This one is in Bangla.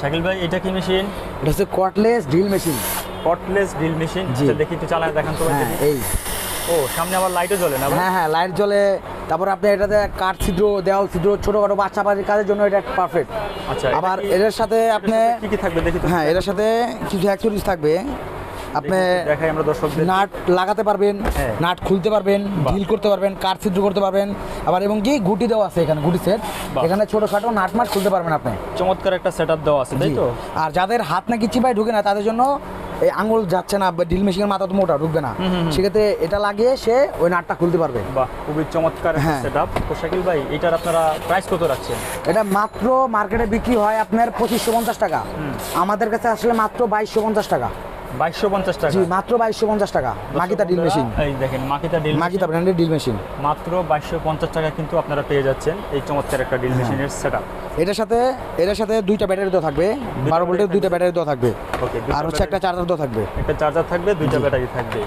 শাকিল ভাই এটা কি মেশিন এটা হচ্ছে cordless drill machine cordless drill machine. আচ্ছা দেখি একটু চালায় দেখান তো হ্যাঁ এই। ও সামনে আবার লাইটও জ্বলে না হ্যাঁ হ্যাঁ লাইট জ্বলে। তারপর আপনি এটাতে কাঠ ছিদ্র দেওয়াল ছিদ্র ছোটোখাটো বাচ্চা বাড়ির কাজের জন্য এটা পারফেক্ট আচ্ছা আবার এর এটার সাথে আপনি কি কি থাকবে দেখি তো। হ্যাঁ এটার সাথে কিছু অ্যাক্সেসরিজ থাকবে। আপনি দেখি, দেখাই আমরা দর্শকদের। নাট লাগাতে পারবেন হ্যাঁ। নাট খুলতে পারবেন। ঢিল করতে পারবেন কাঠ ছিদ্র করতে পারবেন আবার এবং কি গুটি দেওয়া আছে এখানে গুটি সেট। এখানে ছোটোখাটো নাট মাট খুলতে পারবেন আপনি। চমৎকার একটা সেটআপ দেওয়া আছে তাই তো? আর যাদের হাত নাকি চিপায় ঢুকে না তাদের জন্য এই আঙুল যাচ্ছে না ড্রিল মেশিনের মাথা তো মোটা ঢুকবে না। সেক্ষেত্রে এটা লাগিয়ে সে ওই নাটটা খুলতে পারবে। বাহ খুবই চমৎকার একটা হ্যাঁ। সেটআপ তো শাকিল ভাই এটার আপনারা প্রাইস কত রাখছেন? এটা মাত্র মার্কেটে বিক্রি হয় আপনার পঁচিশশো পঞ্চাশ টাকা। আমাদের কাছে আসলে মাত্র বাইশশো পঞ্চাশ টাকা। বাইশশো পঞ্চাশ টাকা। জি মাত্র বাইশশো পঞ্চাশ টাকা। Makita drill machine. এই দেখেন মাকিতা ডিল মাকিতা ব্র্যান্ডের মেশিন। মাত্র বাইশশো পঞ্চাশ টাকা কিন্তু আপনারা পেয়ে যাচ্ছেন এই চমৎকার একটা হ্যাঁ। ডিল মেশিনের সেটআপ এটার সাথে এটার সাথে দুইটা ব্যাটারি দেওয়া থাকবে। বারো ভোল্টের দুইটা ব্যাটারি দেওয়া থাকবে। ওকে আর হচ্ছে একটা চার্জার দেওয়া থাকবে। একটা চার্জার থাকবে দুইটা ব্যাটারি থাকবে।